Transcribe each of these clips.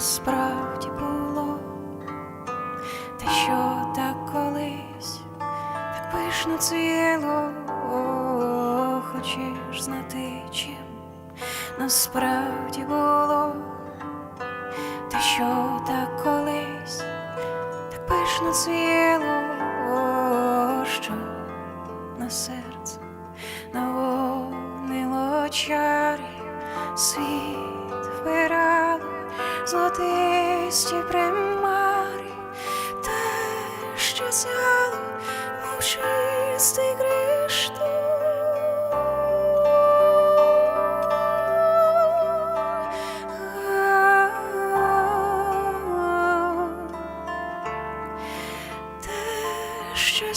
насправді було, те, що так колись, так пишно цвіло, хочеш знати, чим насправді було, те, що так колись, так пишно цвіло, що на серце навонило чарі, світ вбирало золотисті примари, те, що сяло, мов чистий кришталь. Те, що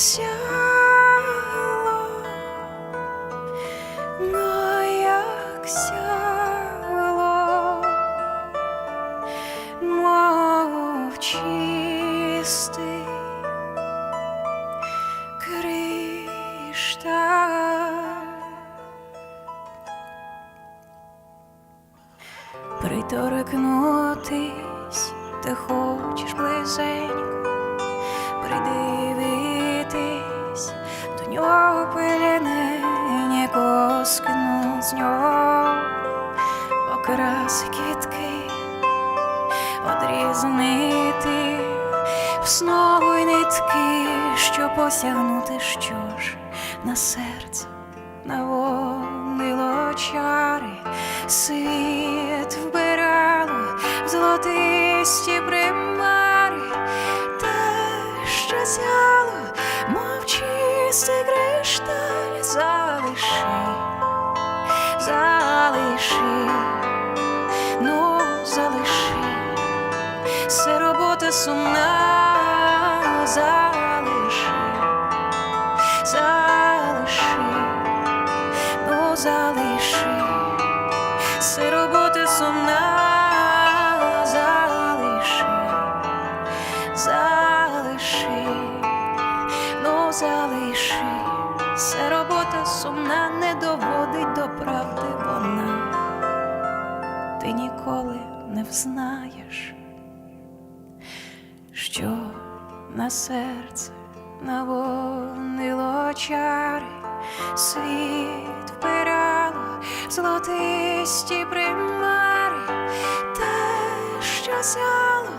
чистий кришталь. Приторкнутись ти хочеш близенько, придивитись до нього пилінині коскну з нього окраси квітки, одрізнити знову й нитки, щоб посягнути що ж на серце навонило чари, світ вбирало в золотисті примари, те, що сяло, мов чистий кришталь, залиши, залиши, це робота сумна, залиши, залиши, ну залиши, це робота сумна, залиши, залиши, ну залиши, це робота сумна, не доводить до правди вона, ти ніколи не взнаєш що на серце навонило чари, світ впирало золотисті примари, те, що сяло,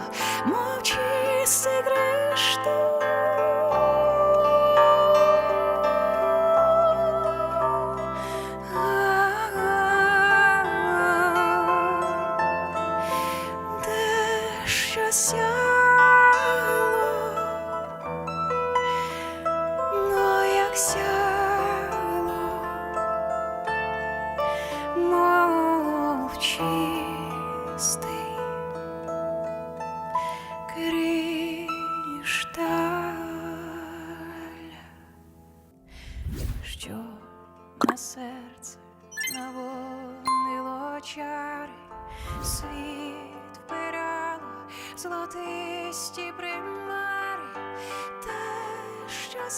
мов чистий кришталь. Те, на серце наводнило чари, світ впирало золотисті примари, те, що